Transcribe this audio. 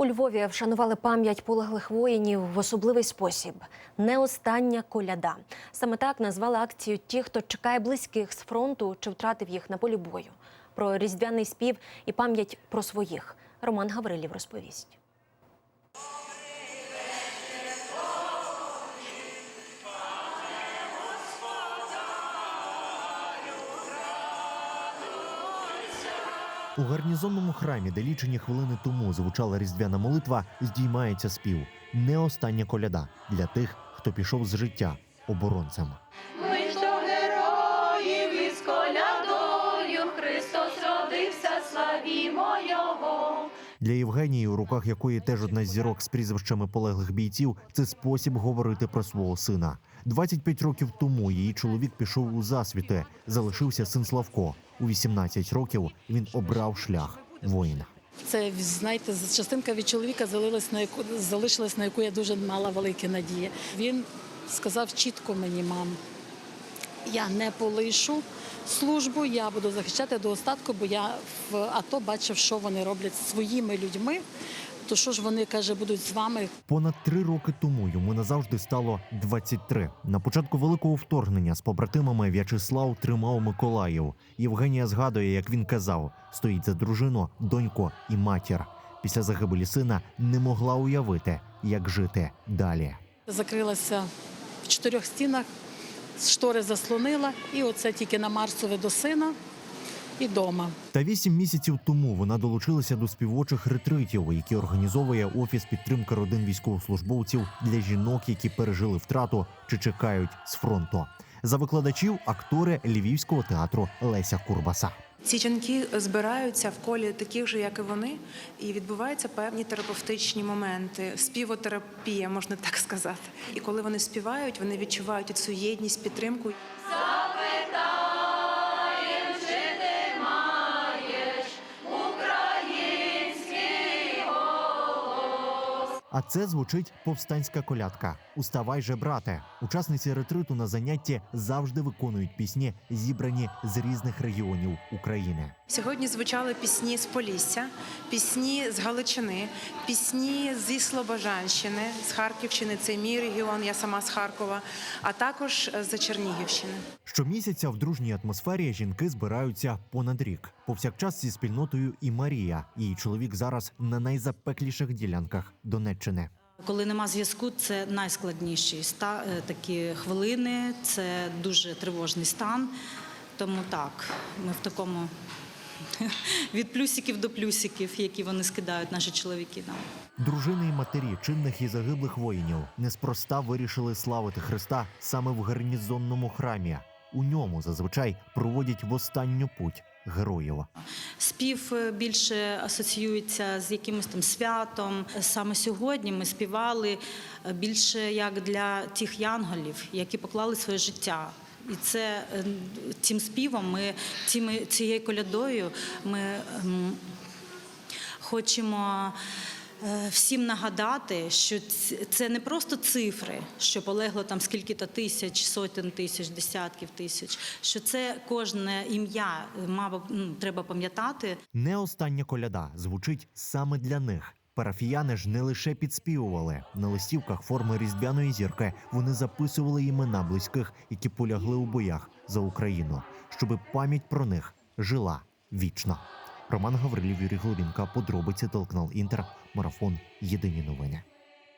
У Львові вшанували пам'ять полеглих воїнів в особливий спосіб. Не остання коляда. Саме так назвали акцію ті, хто чекає близьких з фронту чи втратив їх на полі бою. Про різдвяний спів і пам'ять про своїх. Роман Гаврилів розповість. У гарнізонному храмі, де лічені хвилини тому звучала різдвяна молитва, здіймається спів. Не остання коляда для тих, хто пішов з життя оборонцем. Ми ж до героїв із колядою Христос родився, славімо Його. Для Євгенії, у руках якої теж одна з зірок з прізвищами полеглих бійців, це спосіб говорити про свого сина. 25 років тому її чоловік пішов у засвіти. Залишився син Славко. У 18 років він обрав шлях воїна. Це знаєте, частинка від чоловіка залилась на яку залишилась, на яку я дуже мала великі надії. Він сказав чітко мені, мам, я не полишу службу, я буду захищати до остатку, бо я в АТО бачив, що вони роблять зі своїми людьми. То що ж вони каже, будуть з вами Понад три роки тому йому назавжди стало 23. На початку великого вторгнення з побратимами В'ячеслав тримав Миколаїв. Євгенія згадує, як він казав: стоїть за дружину, доньку і матір. Після загибелі сина не могла уявити, як жити далі. закрилася в чотирьох стінах, штори заслонила, і оце тільки на Марсове до сина і дома. Та вісім місяців тому вона долучилася до співочих ретритів, які організовує офіс підтримки родин військовослужбовців для жінок, які пережили втрату чи чекають з фронту. За викладачів актори Львівського театру Леся Курбаса. Ці жінки збираються в колі таких же, як і вони, і відбуваються певні терапевтичні моменти, співотерапія, можна так сказати. І коли вони співають, вони відчувають цю єдність, підтримку. А це звучить повстанська колядка. Уставай же, брате. Учасниці ретриту на занятті завжди виконують пісні, зібрані з різних регіонів України. Сьогодні звучали пісні з Полісся, пісні з Галичини, пісні зі Слобожанщини, з Харківщини. Це мій регіон, я сама з Харкова, а також з Чернігівщини. Щомісяця в дружній атмосфері жінки збираються понад рік. Повсякчас зі спільнотою і Марія. Її чоловік зараз на найзапекліших ділянках Донеччини. Коли нема зв'язку, це найскладніші е, такі хвилини, це дуже тривожний стан. Тому так, ми в такому від плюсиків до плюсиків, які вони скидають, наші чоловіки нам. Дружини і матері чинних і загиблих воїнів неспроста вирішили славити Христа саме в гарнізонному храмі. У ньому зазвичай проводять в останню путь героїв. Спів е, більше асоціюється з якимось там святом. Саме сьогодні ми співали е, більше як для тих янголів, які поклали своє життя. І це е, цим співом, ми цією колядою ми ем, хочемо всім нагадати, що це не просто цифри, що полегло там скільки-то тисяч, сотень тисяч, десятків тисяч. Що це кожне ім'я е, мабуть, ну, треба пам'ятати. Не остання коляда звучить саме для них. Парафіяни ж не лише підспівували на листівках форми різдвяної зірки. Вони записували імена близьких, які полягли у боях за Україну, щоби пам'ять про них жила вічно. Роман Гаврилів, Юрій Головінка, подробиці телеканал Інтер, марафон. Єдині новини.